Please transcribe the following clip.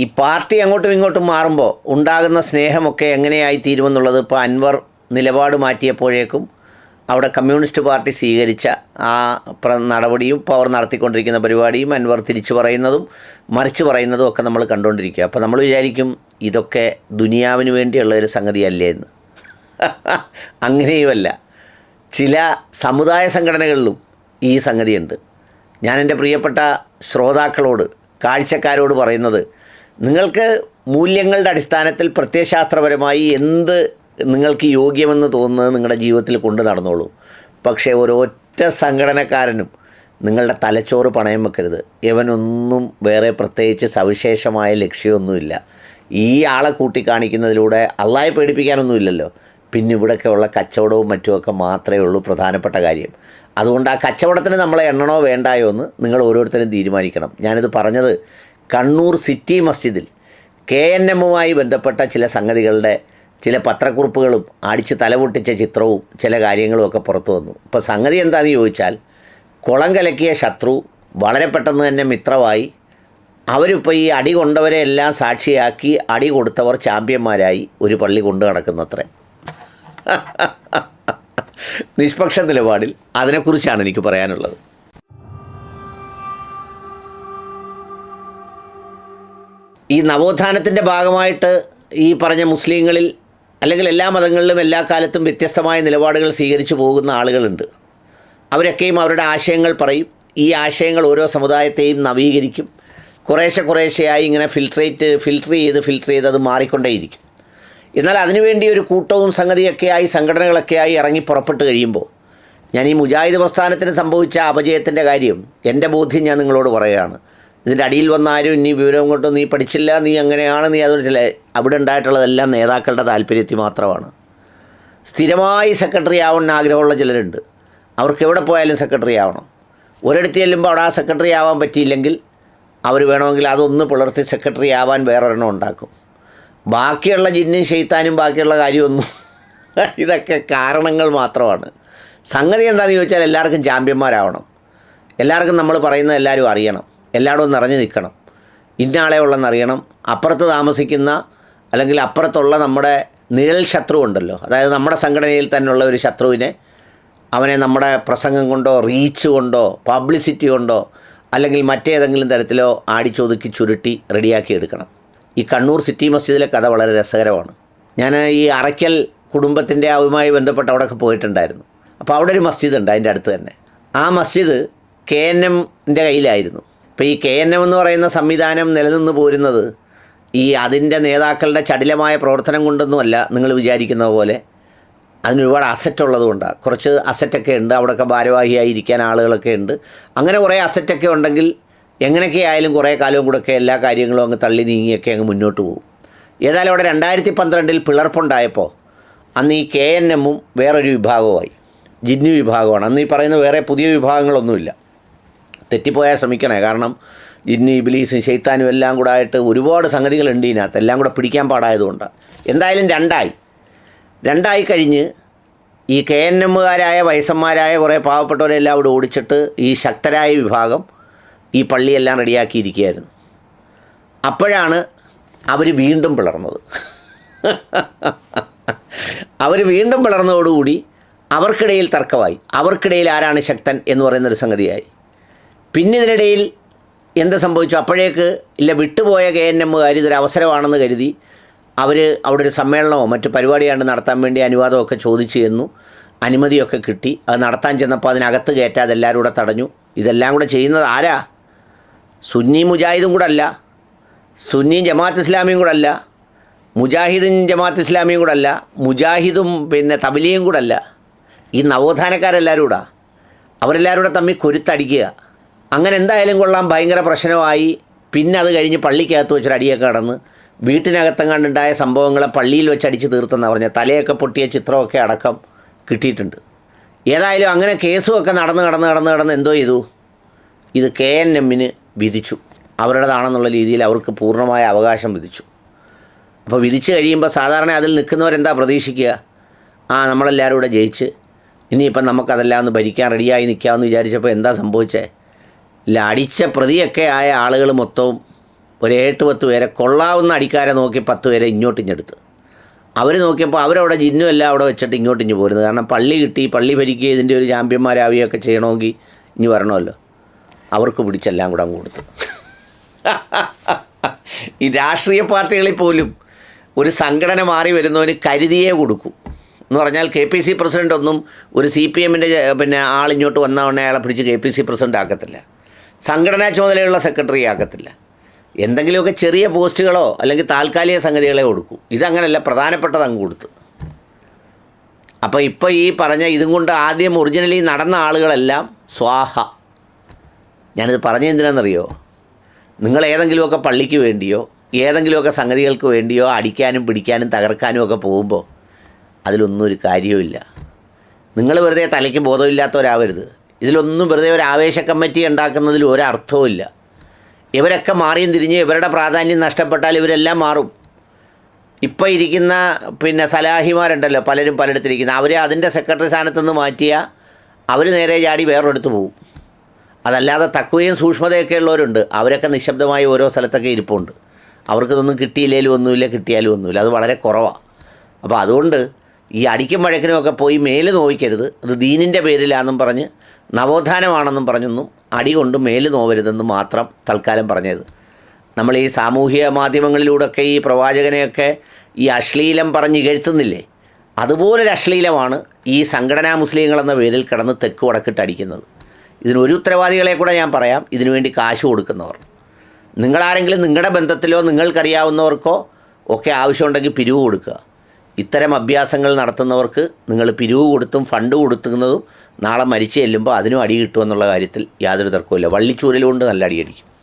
ഈ പാർട്ടി അങ്ങോട്ടും ഇങ്ങോട്ടും മാറുമ്പോൾ ഉണ്ടാകുന്ന സ്നേഹമൊക്കെ എങ്ങനെയായി തീരുമെന്നുള്ളത് ഇപ്പോൾ അൻവർ നിലപാട് മാറ്റിയപ്പോഴേക്കും അവിടെ കമ്മ്യൂണിസ്റ്റ് പാർട്ടി സ്വീകരിച്ച ആ നടപടിയും അവർ നടത്തിക്കൊണ്ടിരിക്കുന്ന പരിപാടിയും അൻവർ തിരിച്ചു പറയുന്നതും മറിച്ച് പറയുന്നതും ഒക്കെ നമ്മൾ കണ്ടുകൊണ്ടിരിക്കുക അപ്പോൾ നമ്മൾ വിചാരിക്കും ഇതൊക്കെ ദുനിയാവിന് വേണ്ടിയുള്ള ഒരു സംഗതിയല്ലേ എന്ന്. അങ്ങനെയുമല്ല. ചില സമുദായ സംഘടനകളിലും ഈ സംഗതിയുണ്ട്. ഞാൻ എന്റെ പ്രിയപ്പെട്ട ശ്രോതാക്കളോട് കാഴ്ചക്കാരോട് പറയുന്നത് നിങ്ങൾക്ക് മൂല്യങ്ങളുടെ അടിസ്ഥാനത്തിൽ പ്രത്യയശാസ്ത്രപരമായി എന്ത് നിങ്ങൾക്ക് യോഗ്യമെന്ന് തോന്നുന്നത് നിങ്ങളുടെ ജീവിതത്തിൽ കൊണ്ട് നടന്നോളൂ. പക്ഷേ ഒരൊറ്റ സംഘടനക്കാരനും നിങ്ങളുടെ തലച്ചോറ് പണയം വെക്കരുത്. ഇവനൊന്നും വേറെ പ്രത്യേകിച്ച് സവിശേഷമായ ലക്ഷ്യമൊന്നുമില്ല. ഈ ആളെ കൂട്ടിക്കാണിക്കുന്നതിലൂടെ അള്ളായെ പേടിപ്പിക്കാനൊന്നുമില്ലല്ലോ. പിന്നെ ഇവിടെയൊക്കെയുള്ള കച്ചവടവും മറ്റുമൊക്കെ മാത്രമേ ഉള്ളൂ പ്രധാനപ്പെട്ട കാര്യം. അതുകൊണ്ട് ആ കച്ചവടത്തിന് നമ്മളെ എണ്ണണോ വേണ്ടായോ എന്ന് നിങ്ങൾ ഓരോരുത്തരും തീരുമാനിക്കണം. ഞാനിത് പറഞ്ഞത് കണ്ണൂർ സിറ്റി മസ്ജിദിൽ കെ എൻ എമ്മുമായി ബന്ധപ്പെട്ട ചില സംഗതികളുടെ ചില പത്രക്കുറിപ്പുകളും അടിച്ച് തലപൊട്ടിച്ച ചിത്രവും ചില കാര്യങ്ങളും ഒക്കെ പുറത്തു വന്നു. ഇപ്പോൾ സംഗതി എന്താണെന്ന് ചോദിച്ചാൽ കുളം കലക്കിയ ശത്രു വളരെ പെട്ടെന്ന് തന്നെ മിത്രമായി അവരിപ്പോൾ ഈ അടി കൊണ്ടവരെ എല്ലാം സാക്ഷിയാക്കി അടി കൊടുത്തവർ ചാമ്പ്യന്മാരായി ഒരു പള്ളി കൊണ്ടു നടക്കുന്നത്രേ നിഷ്പക്ഷ നിലപാടിൽ അതിനെക്കുറിച്ചാണ് എനിക്ക് പറയാനുള്ളത്. ഈ നവോത്ഥാനത്തിന്റെ ഭാഗമായിട്ട് ഈ പറഞ്ഞ മുസ്ലിങ്ങളിൽ അല്ലെങ്കിൽ എല്ലാ മതങ്ങളിലും എല്ലാ കാലത്തും വ്യത്യസ്തമായ നിലപാടുകൾ സ്വീകരിച്ചു പോകുന്ന ആളുകളുണ്ട്. അവരൊക്കെയും അവരുടെ ആശയങ്ങൾ പറയും. ഈ ആശയങ്ങൾ ഓരോ സമുദായത്തെയും നവീകരിക്കും. കുറേശ്ശെ കുറേശ്ശെയായി ഇങ്ങനെ ഫിൽട്രേറ്റ് ഫിൽട്ടർ ചെയ്ത് ഫിൽട്ടർ ചെയ്ത് അത് മാറിക്കൊണ്ടേയിരിക്കും. എന്നാൽ അതിനുവേണ്ടി ഒരു കൂട്ടവും സംഗതിയൊക്കെയായി സംഘടനകളൊക്കെയായി ഇറങ്ങി പുറപ്പെട്ട് കഴിയുമ്പോൾ ഞാൻ ഈ മുജാഹിദ് പ്രസ്ഥാനത്തിന് സംഭവിച്ച അപജയത്തിന്റെ കാര്യം എന്റെ ബോധ്യം ഞാൻ നിങ്ങളോട് പറയുകയാണ്. ഇതിന്റെ അടിയിൽ വന്ന ആരും ഇനി വിവരം കൊണ്ടും നീ പഠിച്ചില്ല നീ അങ്ങനെയാണ് നീ അത് ചില അവിടെ ഉണ്ടായിട്ടുള്ളതെല്ലാം നേതാക്കളുടെ താല്പര്യത്തിൽ മാത്രമാണ്. സ്ഥിരമായി സെക്രട്ടറി ആവാൻ ആഗ്രഹമുള്ള ചിലരുണ്ട്. അവർക്ക് എവിടെ പോയാലും സെക്രട്ടറി ആവണം. ഒരിടത്ത് ചെല്ലുമ്പോൾ അവിടെ ആ സെക്രട്ടറി ആവാൻ പറ്റിയില്ലെങ്കിൽ അവർ വേണമെങ്കിൽ അതൊന്ന് പുലർത്തി സെക്രട്ടറി ആവാൻ വേറൊരെണ്ണം ഉണ്ടാക്കും. ബാക്കിയുള്ള ജിന്നും ഷെയ്ത്താനും ബാക്കിയുള്ള കാര്യമൊന്നും ഇതൊക്കെ കാരണങ്ങൾ മാത്രമാണ്. സംഗതി എന്താണെന്ന് ചോദിച്ചാൽ എല്ലാവർക്കും ചാമ്പ്യന്മാരാവണം എല്ലാവർക്കും നമ്മൾ പറയുന്നത് എല്ലാവരും അറിയണം. എല്ലായിടവും നിറഞ്ഞു നിൽക്കണം. ഇന്നാളെ ഉള്ളെന്നറിയണം. അപ്പുറത്ത് താമസിക്കുന്ന അല്ലെങ്കിൽ അപ്പുറത്തുള്ള നമ്മുടെ നിഴൽ ശത്രു ഉണ്ടല്ലോ അതായത് നമ്മുടെ സംഘടനയിൽ തന്നെയുള്ള ഒരു ശത്രുവിനെ അവനെ നമ്മുടെ പ്രസംഗം കൊണ്ടോ റീച്ച് കൊണ്ടോ പബ്ലിസിറ്റി കൊണ്ടോ അല്ലെങ്കിൽ മറ്റേതെങ്കിലും തരത്തിലോ ആടിച്ചൊതുക്കി ചുരുട്ടി റെഡിയാക്കി എടുക്കണം. ഈ കണ്ണൂർ സിറ്റി മസ്ജിദിലെ കഥ വളരെ രസകരമാണ്. ഞാൻ ഈ അറയ്ക്കൽ കുടുംബത്തിന്റെ അവുമായി ബന്ധപ്പെട്ട് അവിടെയൊക്കെ പോയിട്ടുണ്ടായിരുന്നു. അപ്പോൾ അവിടെ ഒരു മസ്ജിദ് ഉണ്ട് അതിന്റെ അടുത്ത് തന്നെ. ആ മസ്ജിദ് കെ എൻ എമ്മിന്റെ കയ്യിലായിരുന്നു. ഇപ്പോൾ ഈ കെ എൻ എം എന്ന് പറയുന്ന സംവിധാനം നിലനിന്ന് പോരുന്നത് ഈ അതിന്റെ നേതാക്കളുടെ ചടിലമായ പ്രവർത്തനം കൊണ്ടൊന്നുമല്ല നിങ്ങൾ വിചാരിക്കുന്ന പോലെ. അതിനൊരുപാട് അസറ്റ് ഉള്ളതുകൊണ്ടാണ് കുറച്ച് അസറ്റൊക്കെ ഉണ്ട്. അവിടെയൊക്കെ ഭാരവാഹിയായി ഇരിക്കാൻ ആളുകളൊക്കെ ഉണ്ട്. അങ്ങനെ കുറേ അസറ്റൊക്കെ ഉണ്ടെങ്കിൽ എങ്ങനെയൊക്കെ ആയാലും കുറേ കാലവും കൂടെയൊക്കെ എല്ലാ കാര്യങ്ങളും അങ്ങ് തള്ളി നീങ്ങിയൊക്കെ അങ്ങ് മുന്നോട്ട് പോകും. ഏതായാലും അവിടെ രണ്ടായിരത്തി പന്ത്രണ്ടിൽ പിളർപ്പുണ്ടായപ്പോൾ അന്ന് ഈ കെ എൻ എമ്മും വേറൊരു വിഭാഗമായി ജിന്നു വിഭാഗമാണ്. അന്ന് ഈ പറയുന്ന വേറെ പുതിയ വിഭാഗങ്ങളൊന്നുമില്ല. തെറ്റിപ്പോയാൽ ശ്രമിക്കണേ. കാരണം ജിന്നു ഇബിലീസും ഷെയ്ത്താനും എല്ലാം കൂടെ ആയിട്ട് ഒരുപാട് സംഗതികളുണ്ട് ഇതിനകത്ത്. എല്ലാം കൂടെ പിടിക്കാൻ പാടായതുകൊണ്ട്. എന്തായാലും രണ്ടായി. രണ്ടായി കഴിഞ്ഞ് ഈ കെ എൻ എമ്മുകാരായ വയസ്സന്മാരായ കുറേ പാവപ്പെട്ടവരെല്ലാം ഇവിടെ ഓടിച്ചിട്ട് ഈ ശക്തരായ വിഭാഗം ഈ പള്ളിയെല്ലാം റെഡിയാക്കിയിരിക്കുകയായിരുന്നു. അപ്പോഴാണ് അവർ വീണ്ടും പിളർന്നത്. അവർ വീണ്ടും പിളർന്നതോടുകൂടി അവർക്കിടയിൽ തർക്കമായി. അവർക്കിടയിൽ ആരാണ് ശക്തൻ എന്ന് പറയുന്നൊരു സംഗതിയായി. പിന്നെ ഇതിനിടയിൽ എന്ത് സംഭവിച്ചു? അപ്പോഴേക്ക് ഇല്ല വിട്ടുപോയ കെ എൻ എമ്മുകാർ ഇതൊരു അവസരമാണെന്ന് കരുതി അവർ അവിടെ ഒരു സമ്മേളനമോ മറ്റ് പരിപാടിയാണ്ട് നടത്താൻ വേണ്ടി അനുവാദമൊക്കെ ചോദിച്ചു ചെന്നു. അനുമതിയൊക്കെ കിട്ടി. അത് നടത്താൻ ചെന്നപ്പോൾ അതിനകത്ത് കയറ്റാതെ എല്ലാവരും കൂടെ തടഞ്ഞു. ഇതെല്ലാം കൂടെ ചെയ്യുന്നത് ആരാ? സുന്നി മുജാഹിദും കൂടെ അല്ല. സുന്നി ജമാഅത്ത് ഇസ്ലാമിയും കൂടെ അല്ല. മുജാഹിദും ജമാഅത്ത് ഇസ്ലാമിയും കൂടെ അല്ല. മുജാഹിദും പിന്നെ തബലിയും കൂടെ അല്ല. ഈ നവോത്ഥാനക്കാരെല്ലാവരും കൂടെ. അവരെല്ലാവരും കൂടെ തമ്മിൽ കൊരുത്തടിക്കുക. അങ്ങനെ എന്തായാലും കൊള്ളാം. ഭയങ്കര പ്രശ്നമായി. പിന്നെ അത് കഴിഞ്ഞ് പള്ളിക്കകത്ത് വെച്ചൊരു അടിയൊക്കെ കടന്ന് വീട്ടിനകത്തെങ്ങാണ്ടുണ്ടായ സംഭവങ്ങളെ പള്ളിയിൽ വെച്ച് അടിച്ച് തീർത്തെന്നാണ് പറഞ്ഞത് തലയൊക്കെ പൊട്ടിയ ചിത്രമൊക്കെ അടക്കം കിട്ടിയിട്ടുണ്ട്. ഏതായാലും അങ്ങനെ കേസുമൊക്കെ നടന്ന് കടന്ന് കടന്ന് കടന്ന് എന്തോ ചെയ്തു. ഇത് കെ എൻ എമ്മിന് വിധിച്ചു. അവരുടേതാണെന്നുള്ള രീതിയിൽ അവർക്ക് പൂർണമായ അവകാശം വിധിച്ചു. അപ്പോൾ വിധിച്ചു കഴിയുമ്പോൾ സാധാരണ അതിൽ നിൽക്കുന്നവരെന്താ പ്രതീക്ഷിക്കുക? ആ നമ്മളെല്ലാവരും കൂടെ ജയിച്ച്. ഇനിയിപ്പം നമുക്കതെല്ലാം ഒന്ന് ഭരിക്കാൻ റെഡിയായി നിൽക്കാമെന്ന് വിചാരിച്ചപ്പോൾ എന്താ സംഭവിച്ചേ? ഇല്ല അടിച്ച പ്രതിയൊക്കെ ആയ ആളുകൾ മൊത്തവും ഒരു എട്ട് പത്ത് പേരെ കൊള്ളാവുന്ന അടിക്കാരെ നോക്കി പത്ത് പേരെ ഇങ്ങോട്ട് ഇഞ്ഞെടുത്ത് അവർ നോക്കിയപ്പോൾ അവരവിടെ ജിന്നും എല്ലാം അവിടെ വെച്ചിട്ട് ഇങ്ങോട്ട് ഇഞ്ഞ് പോരുന്നത്. കാരണം പള്ളി കിട്ടി പള്ളി ഭരിക്കുക ഇതിന്റെ ഒരു ചാമ്പ്യന്മാരാവുകയൊക്കെ ചെയ്യണമെങ്കിൽ ഇനി വരണമല്ലോ. അവർക്ക് പിടിച്ചെല്ലാം കൂടെ അങ്ങ് കൊടുത്തു. ഈ രാഷ്ട്രീയ പാർട്ടികളിൽ പോലും ഒരു സംഘടന മാറി വരുന്നവന് കരുതിയേ കൊടുക്കും. എന്ന് പറഞ്ഞാൽ കെ പി സി പ്രസിഡന്റ് ഒന്നും ഒരു സി പി എമ്മിന്റെ പിന്നെ ആളിങ്ങോട്ട് വന്ന ഉടനെ അയാളെ പിടിച്ച് കെ പി സി പ്രസിഡന്റ് ആക്കത്തില്ല. സംഘടനാ ചുമതലയുള്ള സെക്രട്ടറി ആക്കത്തില്ല എന്തെങ്കിലുമൊക്കെ ചെറിയ പോസ്റ്റുകളോ അല്ലെങ്കിൽ താൽക്കാലിക സംഗതികളെ കൊടുക്കൂ. ഇതങ്ങനല്ല പ്രധാനപ്പെട്ടത് അങ്ങ് കൊടുത്തു. അപ്പോൾ ഇപ്പോൾ ഈ പറഞ്ഞ ഇതും കൊണ്ട് ആദ്യം ഒറിജിനലി നടന്ന ആളുകളെല്ലാം സ്വാഹ. ഞാനിത് പറഞ്ഞെന്തിനാണെന്നറിയോ നിങ്ങൾ ഏതെങ്കിലുമൊക്കെ പള്ളിക്ക് വേണ്ടിയോ ഏതെങ്കിലുമൊക്കെ സംഗതികൾക്ക് വേണ്ടിയോ അടിക്കാനും പിടിക്കാനും തകർക്കാനും ഒക്കെ പോകുമ്പോൾ അതിലൊന്നും ഒരു കാര്യവുമില്ല. നിങ്ങൾ വെറുതെ തലയ്ക്ക് ബോധമില്ലാത്തവരാവരുത്. ഇതിലൊന്നും വെറുതെ ഒരു ആവേശ കമ്മിറ്റി ഉണ്ടാക്കുന്നതിൽ ഒരർത്ഥവും ഇല്ല ഇവരൊക്കെ മാറിയും തിരിഞ്ഞ് ഇവരുടെ പ്രാധാന്യം നഷ്ടപ്പെട്ടാൽ ഇവരെല്ലാം മാറും. ഇപ്പോൾ ഇരിക്കുന്ന പിന്നെ സലാഹിമാരുണ്ടല്ലോ പലരും പലയിടത്തിരിക്കുന്ന. അവരെ അതിന്റെ സെക്രട്ടറി സ്ഥാനത്ത് നിന്ന് മാറ്റിയാൽ അവർ നേരെ ചാടി വേറൊരിടത്ത് പോകും അതല്ലാതെ തക്കുകയും സൂക്ഷ്മതയൊക്കെ ഉള്ളവരുണ്ട്. അവരൊക്കെ നിശബ്ദമായി ഓരോ സ്ഥലത്തൊക്കെ ഇരിപ്പുണ്ട്. അവർക്കിതൊന്നും കിട്ടിയില്ലേലും ഒന്നുമില്ല കിട്ടിയാലും ഒന്നുമില്ല. അത് വളരെ കുറവാണ് അപ്പോൾ അതുകൊണ്ട് ഈ അടിക്കും വഴക്കിനും ഒക്കെ പോയി മേൽ നോവിക്കരുത്. അത് ദീനിന്റെ പേരിലാണെന്നും പറഞ്ഞ് നവോത്ഥാനമാണെന്നും പറഞ്ഞൊന്നും. അടി കൊണ്ട് മേൽ നോവരുതെന്ന് മാത്രം തൽക്കാലം പറഞ്ഞത്. നമ്മൾ ഈ സാമൂഹിക മാധ്യമങ്ങളിലൂടെയൊക്കെ ഈ പ്രവാചകനെയൊക്കെ ഈ അശ്ലീലം പറഞ്ഞ് ഇകഴ്ത്തുന്നില്ലേ? അതുപോലൊരു അശ്ലീലമാണ് ഈ സംഘടനാ മുസ്ലിങ്ങൾ എന്ന പേരിൽ കിടന്ന് തെക്ക് വടക്കിട്ട് അടിക്കുന്നത്. ഇതിനൊരു ഉത്തരവാദികളെ കൂടെ ഞാൻ പറയാം. ഇതിനുവേണ്ടി കാശ് കൊടുക്കുന്നവർ. നിങ്ങളാരെങ്കിലും നിങ്ങളുടെ ബന്ധത്തിലോ നിങ്ങൾക്കറിയാവുന്നവർക്കോ ഒക്കെ ആവശ്യമുണ്ടെങ്കിൽ പിരിവ് കൊടുക്കുക. ഇത്തരം അഭ്യാസങ്ങൾ നടത്തുന്നവർക്ക് നിങ്ങൾ പിരിവ് കൊടുത്തും ഫണ്ട് കൊടുക്കുന്നതും നാളെ മരിച്ചു ചെല്ലുമ്പോൾ അതിനും അടി കിട്ടുമെന്നുള്ള കാര്യത്തിൽ യാതൊരു തർക്കവുമില്ല. വള്ളിച്ചൂരൽ കൊണ്ട് നല്ല അടി അടിക്കും.